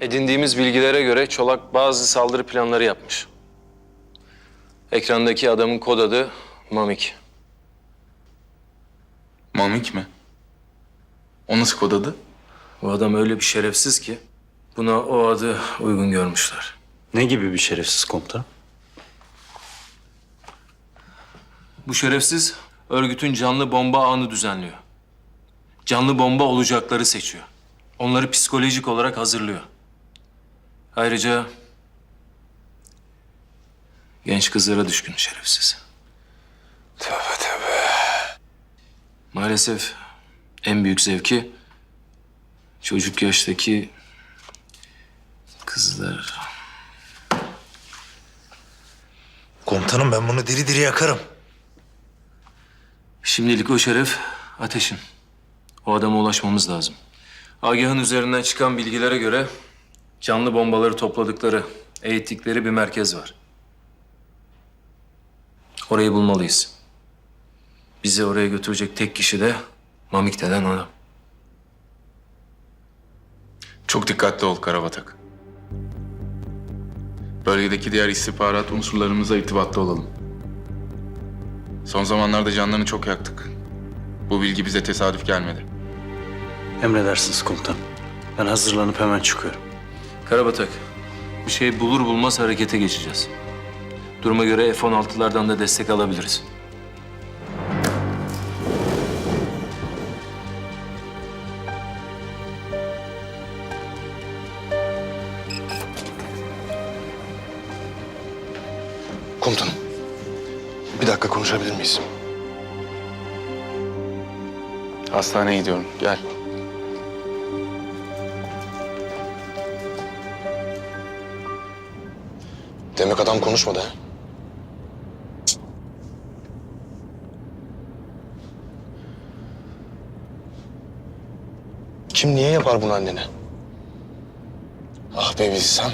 Edindiğimiz bilgilere göre Çolak bazı saldırı planları yapmış. Ekrandaki adamın kod adı Mamik. Mamik mi? O nasıl kod adı? Bu adam öyle bir şerefsiz ki buna o adı uygun görmüşler. Ne gibi bir şerefsiz komutanım? Bu şerefsiz örgütün canlı bomba ağını düzenliyor. Canlı bomba olacakları seçiyor. Onları psikolojik olarak hazırlıyor. Ayrıca genç kızlara düşkün şerefsiz. Tövbe tövbe. Maalesef en büyük zevki çocuk yaştaki kızlar. Komutanım ben bunu diri diri yakarım. Şimdilik o şeref ateşin. O adama ulaşmamız lazım. Agah'ın üzerinden çıkan bilgilere göre canlı bombaları topladıkları, eğittikleri bir merkez var. Orayı bulmalıyız. Bizi oraya götürecek tek kişi de Mamik denen adam. Çok dikkatli ol Karabatak. Bölgedeki diğer istihbarat unsurlarımızla irtibatta olalım. Son zamanlarda canlarını çok yaktık. Bu bilgi bize tesadüf gelmedi. Emredersiniz komutanım. Ben hazırlanıp hemen çıkıyorum. Karabatak, bir şey bulur bulmaz harekete geçeceğiz. Duruma göre F-16'lardan da destek alabiliriz. Komutanım. Bir dakika konuşabilir miyiz? Hastaneye gidiyorum. Gel. Demek adam konuşmadı ha? Kim niye yapar bunu annene? Ah be bilsem.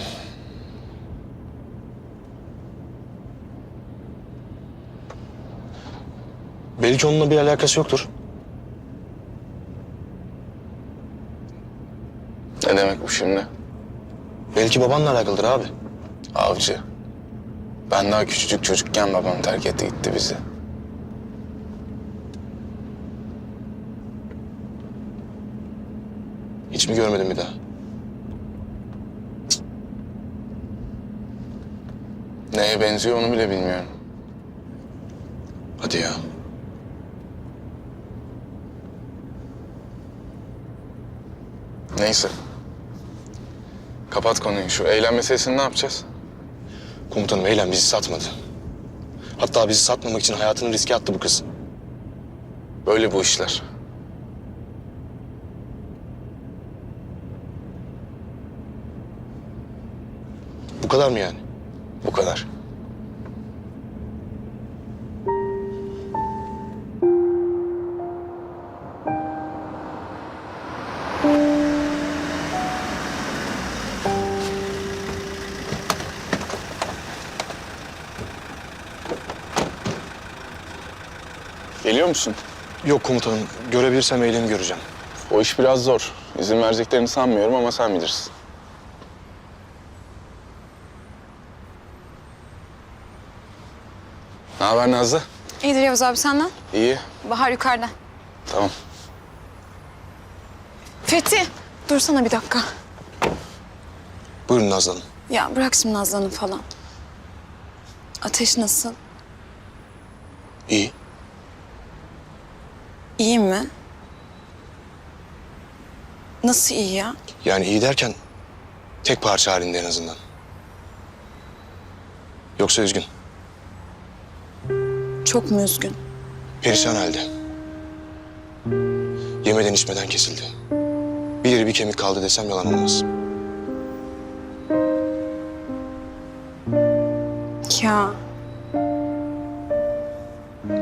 Belki onunla bir alakası yoktur. Ne demek bu şimdi? Belki babanla alakalıdır abi. Avcı. Ben daha küçücük çocukken babam terk etti gitti bizi. Hiç mi görmedin bir daha? Neye benziyor onu bile bilmiyorum. Hadi ya. Neyse. Kapat konuyu. Şu eylem meselesini ne yapacağız? Komutanım Eylem bizi satmadı. Hatta bizi satmamak için hayatını riske attı bu kız. Böyle bu işler. Bu kadar mı yani? Bu kadar. Geliyor musun? Yok komutanım. Görebilirsem Eylem'i göreceğim. O iş biraz zor. İzin vereceklerini sanmıyorum ama sen bilirsin. Ne haber Nazlı? İyidir Yavuz abi senden. İyi. Bahar yukarıda. Tamam. Fethi dursana bir dakika. Buyurun Nazlı Hanım. Ya bırak şimdi Nazlı'nın falan. Ateş nasıl? İyi. İyi mi? Nasıl iyi ya? Yani iyi derken tek parça halinde en azından. Yoksa üzgün. Çok mu üzgün? Perişan halde. Yemeden içmeden kesildi. Bir yeri bir kemik kaldı desem yalan olmaz. Ya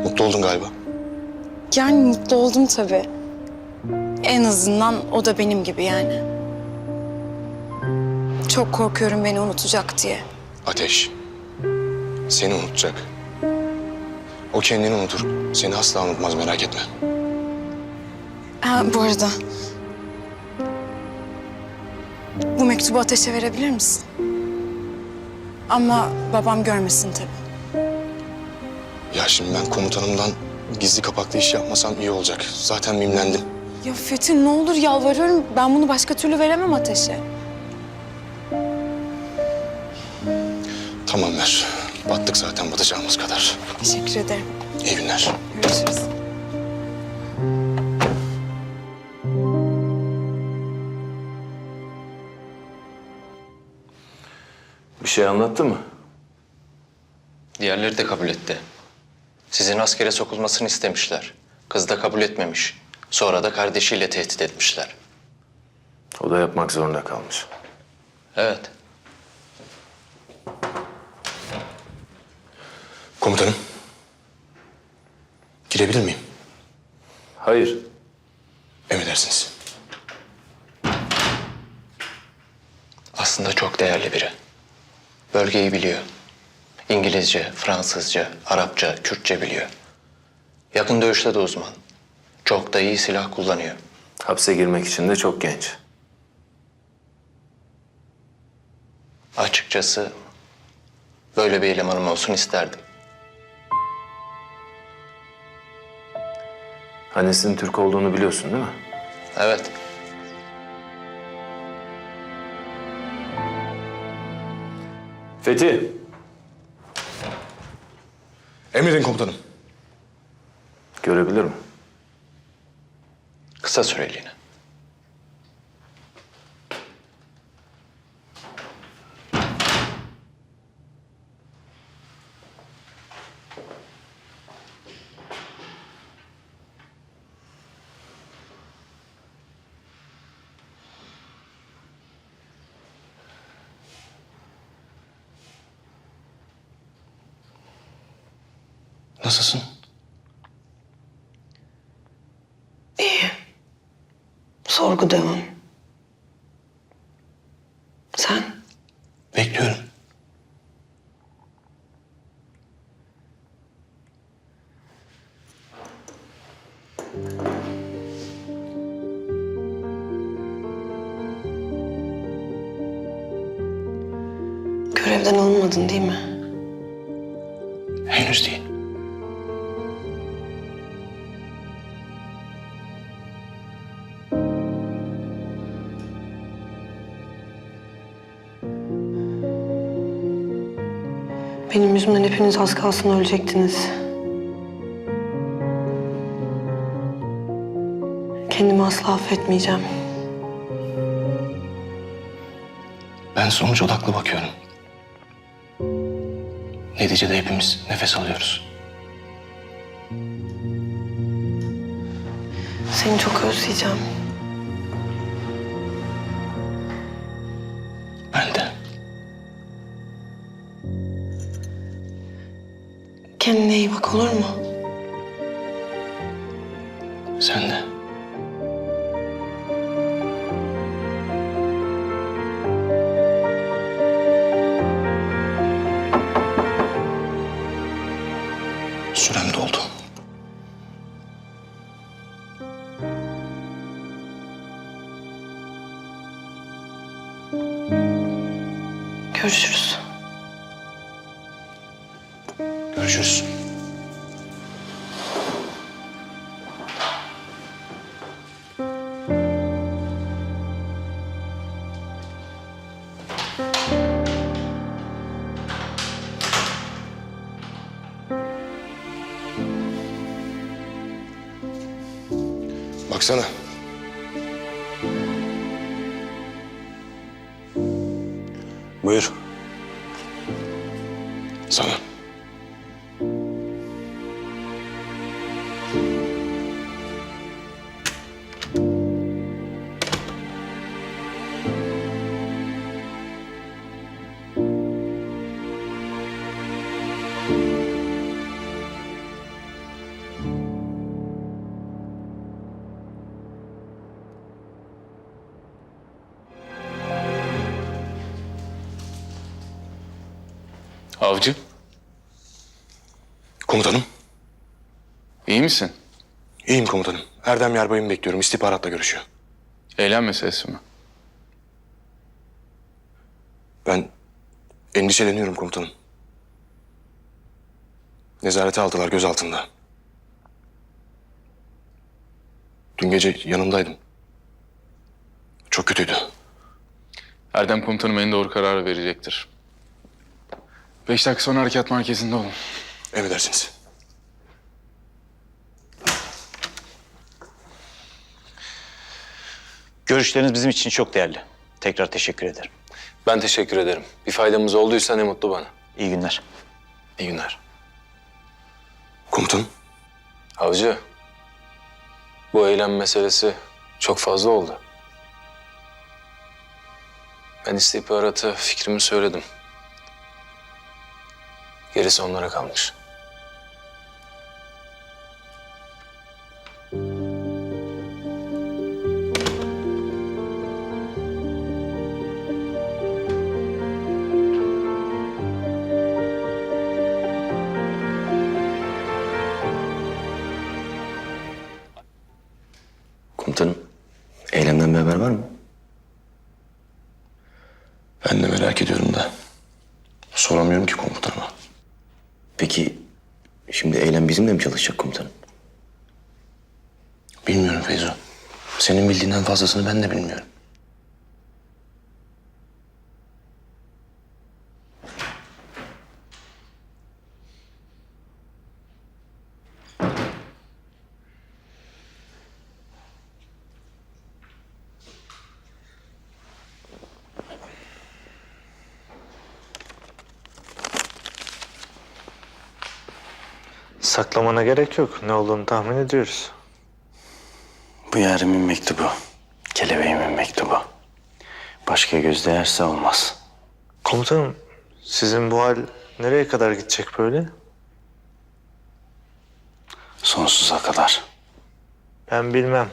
Mutlu oldun galiba. Yani mutlu oldum tabii. En azından o da benim gibi yani. Çok korkuyorum beni unutacak diye. Ateş. Seni unutacak. O kendini unutur. Seni asla unutmaz merak etme. Ha, bu arada Bu mektubu ateşe verebilir misin? Ama babam görmesin tabii. Ya şimdi ben komutanımdan gizli kapaklı iş yapmasam iyi olacak. Zaten mimlendim. Ya Fethi ne olur yalvarıyorum. Ben bunu başka türlü veremem ateşe. Tamam ver. Battık zaten batacağımız kadar. Teşekkür ederim. İyi günler. Görüşürüz. Bir şey anlattı mı? Diğerleri de kabul etti. Sizin askere sokulmasını istemişler. Kız da kabul etmemiş. Sonra da kardeşiyle tehdit etmişler. O da yapmak zorunda kalmış. Evet. Komutanım. Girebilir miyim? Hayır. Emredersiniz. Aslında çok değerli biri. Bölgeyi biliyor. İngilizce, Fransızca, Arapça, Kürtçe biliyor. Yakın dövüşte de uzman. Çok da iyi silah kullanıyor. Hapse girmek için de çok genç. Açıkçası böyle bir elemanım olsun isterdim. Annesinin Türk olduğunu biliyorsun değil mi? Evet. Fethi. Emredin komutanım. Görebilir mi? Kısa süreliğine. Nasılsın? Sorgu devam. Sen? Bekliyorum. Görevden alınmadın değil mi? Henüz değil. Benim yüzümden hepiniz az kalsın ölecektiniz. Kendimi asla affetmeyeceğim. Ben sonuç odaklı bakıyorum. Neticede hepimiz nefes alıyoruz. Seni çok özleyeceğim. Kendine iyi bak olur mu? Baksana. Buyur. Avcı, Komutanım. iyi misin? İyiyim komutanım. Erdem Yarbay'ımı bekliyorum. İstihbaratla görüşüyor. Eylem meselesi mi? Ben endişeleniyorum komutanım. Nezarete aldılar gözaltında. Dün gece yanındaydım. Çok kötüydü. Erdem komutanım en doğru kararı verecektir. Beş dakika sonra harekat merkezinde olun. Emredersiniz. Görüşleriniz bizim için çok değerli. Tekrar teşekkür ederim. Ben teşekkür ederim. Bir faydamız olduysa ne mutlu bana. İyi günler. İyi günler. Komutanım. Avcı, bu eylem meselesi çok fazla oldu. Ben istihbarata fikrimi söyledim. Gerisi onlara kalmış. Komutanım. Eylemden bir haber var mı? Ben de merak ediyorum da. Soramıyorum ki komutanıma. Peki şimdi eylem bizimle mi çalışacak komutanım? Bilmiyorum Feyzo. Senin bildiğinden fazlasını ben de bilmiyorum. Saklamana gerek yok. Ne olduğunu tahmin ediyoruz. Bu yarimin mektubu. Kelebeğimin mektubu. Başka göz değerse olmaz. Komutanım, sizin bu hal nereye kadar gidecek böyle? Sonsuza kadar. Ben bilmem.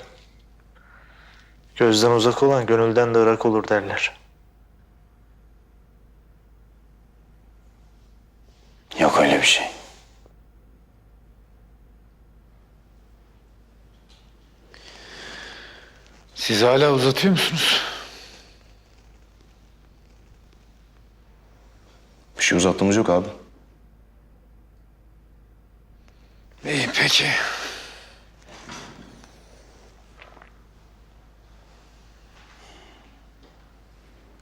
Gözden uzak olan gönülden de ırak olur derler. Yok öyle bir şey. Siz hala uzatıyor musunuz? Bir şey uzattığımız yok abi. İyi peki.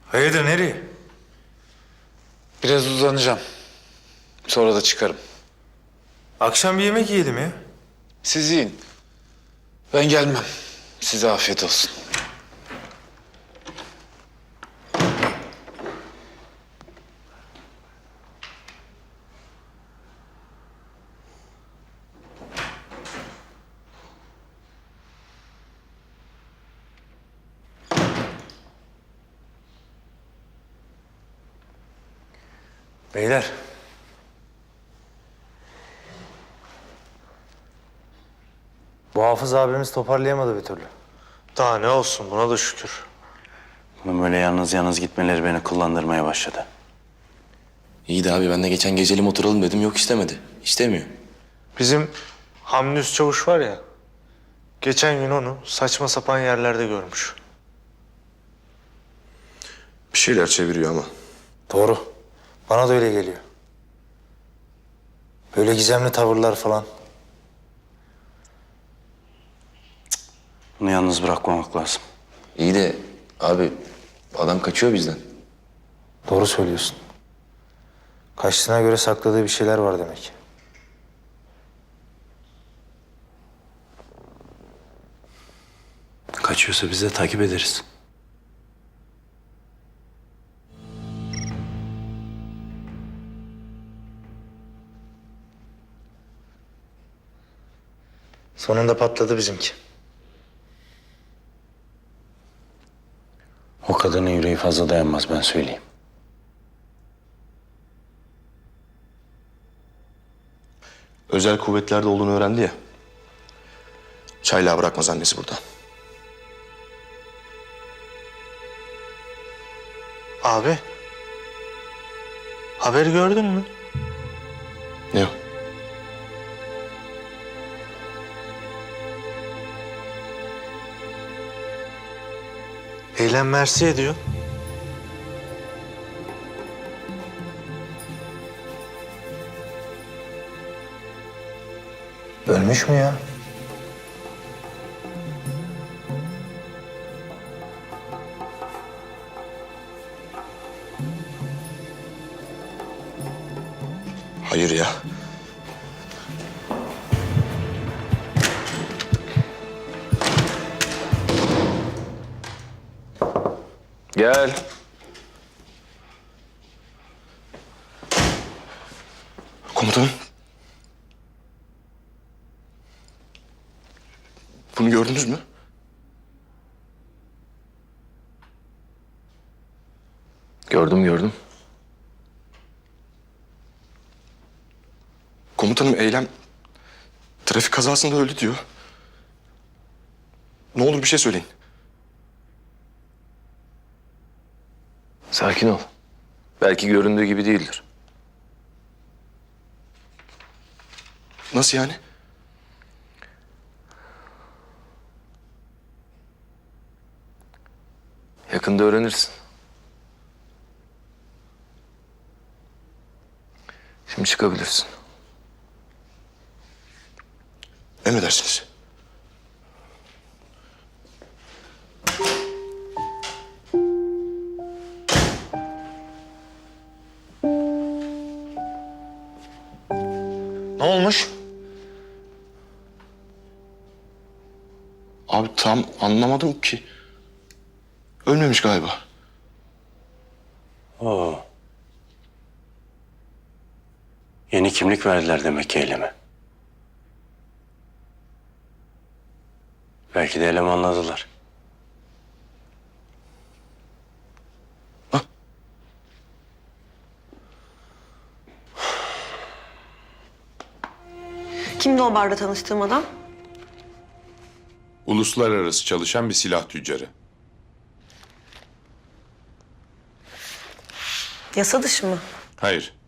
Hayırdır nereye? Biraz uzanacağım. Sonra da çıkarım. Akşam bir yemek yiyelim ya. Siz yiyin. Ben gelmem. Size afiyet olsun. Beyler. Bu Hafız abimiz toparlayamadı bir türlü. Daha ne olsun buna da şükür. Bunun böyle yalnız yalnız gitmeleri beni kullandırmaya başladı. İyi de abi ben de geçen gecelim oturalım dedim yok istemedi. İstemiyor. Bizim Hamdi Üst Çavuş var ya, geçen gün onu saçma sapan yerlerde görmüş. Bir şeyler çeviriyor ama. Doğru. Bana da öyle geliyor. Böyle gizemli tavırlar falan. Bunu yalnız bırakmamak lazım. İyi de abi adam kaçıyor bizden. Doğru söylüyorsun. Kaçtığına göre sakladığı bir şeyler var demek. Kaçıyorsa biz de takip ederiz. Sonunda patladı bizimki. O kadının yüreği fazla dayanmaz ben söyleyeyim. Özel kuvvetlerde olduğunu öğrendi ya. Çaylağı bırakmaz annesi burada. Abi, haber gördün mü? Eylem Mersi'ye diyor. Ölmüş mü ya? Gördüm gördüm. Komutanım eylem trafik kazasında öldü diyor. Ne olur bir şey söyleyin. Sakin ol. Belki göründüğü gibi değildir. Nasıl yani? Yakında öğrenirsin. Şimdi çıkabilirsin. Emredersiniz. Ne olmuş? Abi tam anlamadım ki. Ölmemiş galiba. Kimlik verdiler demek ki eyleme. Belki de elemanladılar. Kimdi o barda tanıştığım adam? Uluslararası çalışan bir silah tüccarı. Yasa dışı mı? Hayır.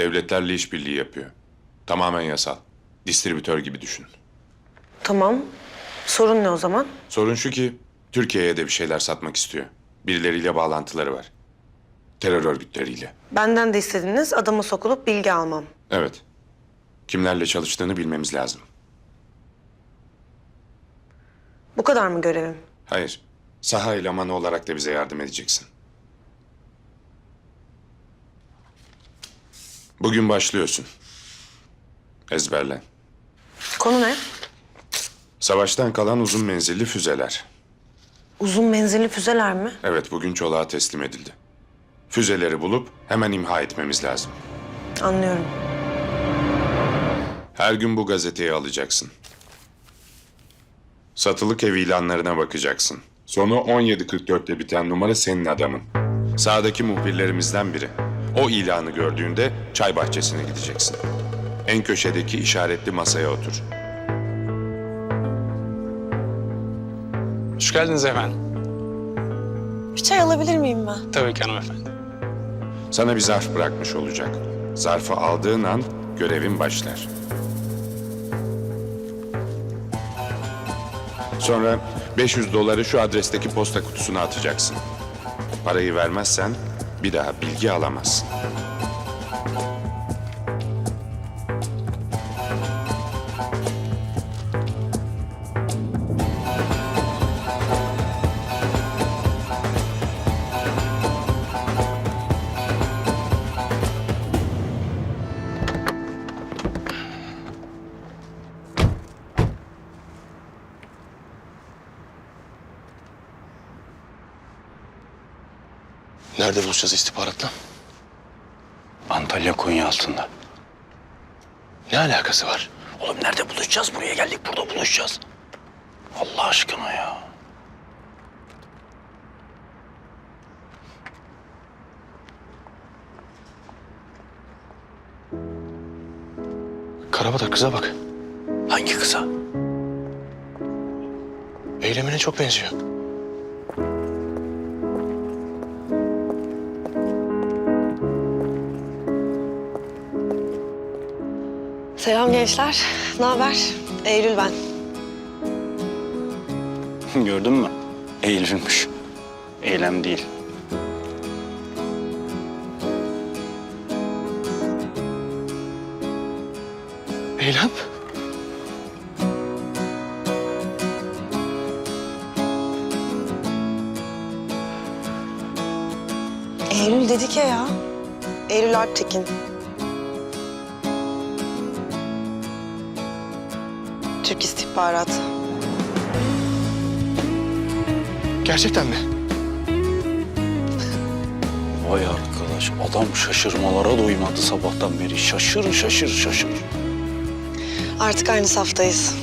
Devletlerle işbirliği yapıyor. Tamamen yasal. Distribütör gibi düşün. Tamam. Sorun ne o zaman? Sorun şu ki Türkiye'ye de bir şeyler satmak istiyor. Birileriyle bağlantıları var. Terör örgütleriyle. Benden de istediğiniz adama sokulup bilgi almam. Evet. Kimlerle çalıştığını bilmemiz lazım. Bu kadar mı görevim? Hayır. Saha elemanı olarak da bize yardım edeceksin. Bugün başlıyorsun. Ezberle. Konu ne? Savaştan kalan uzun menzilli füzeler. Uzun menzilli füzeler mi? Evet, bugün çoluğa teslim edildi. Füzeleri bulup hemen imha etmemiz lazım. Anlıyorum. Her gün bu gazeteyi alacaksın. Satılık ev ilanlarına bakacaksın. Sonu 17.44'te biten numara senin adamın. Sağdaki muhbirlerimizden biri. O ilanı gördüğünde çay bahçesine gideceksin. En köşedeki işaretli masaya otur. Hoş geldiniz efendim. Bir çay alabilir miyim ben? Tabii ki hanımefendi. Sana bir zarf bırakmış olacak. Zarfı aldığın an görevin başlar. Sonra 500 doları şu adresteki posta kutusuna atacaksın. Parayı vermezsen bir daha bilgi alamazsın. Nerede buluşacağız istihbaratla? Antalya Konya altında. Ne alakası var? Oğlum nerede buluşacağız? Buraya geldik burada buluşacağız. Allah aşkına ya. Karabada kıza bak. Hangi kıza? Eylemine çok benziyor. Selam gençler. Ne haber? Eylül ben. Gördün mü? Eylülmüş. Eylem değil. Eylem? Eylül dedik ya ya. Eylül Alptekin. Türk istihbaratı. Gerçekten mi? Vay arkadaş adam şaşırmalara doymadı sabahtan beri. Şaşır şaşır şaşır. Artık aynı saftayız.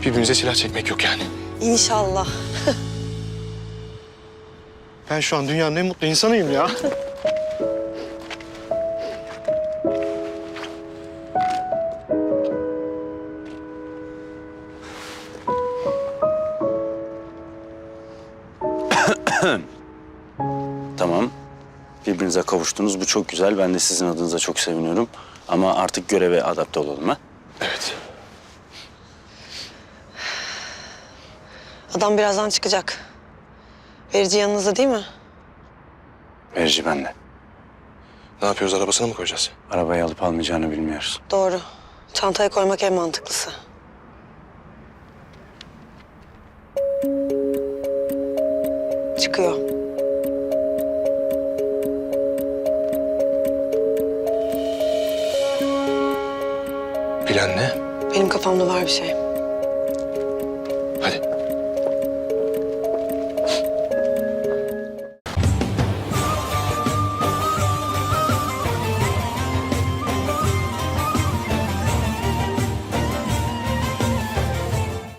Birbirimize silah çekmek yok yani. İnşallah. Ben şu an dünyanın en mutlu insanıyım ya. kavuştunuz. Bu çok güzel. Ben de sizin adınıza çok seviniyorum. Ama artık göreve adapte olalım ha. Evet. Adam birazdan çıkacak. Verici yanınızda değil mi? Verici bende. Ne yapıyoruz? Arabasına mı koyacağız? Arabayı alıp almayacağını bilmiyoruz. Doğru. Çantaya koymak en mantıklısı. Çıkıyor. Plan ne? Benim kafamda var bir şey.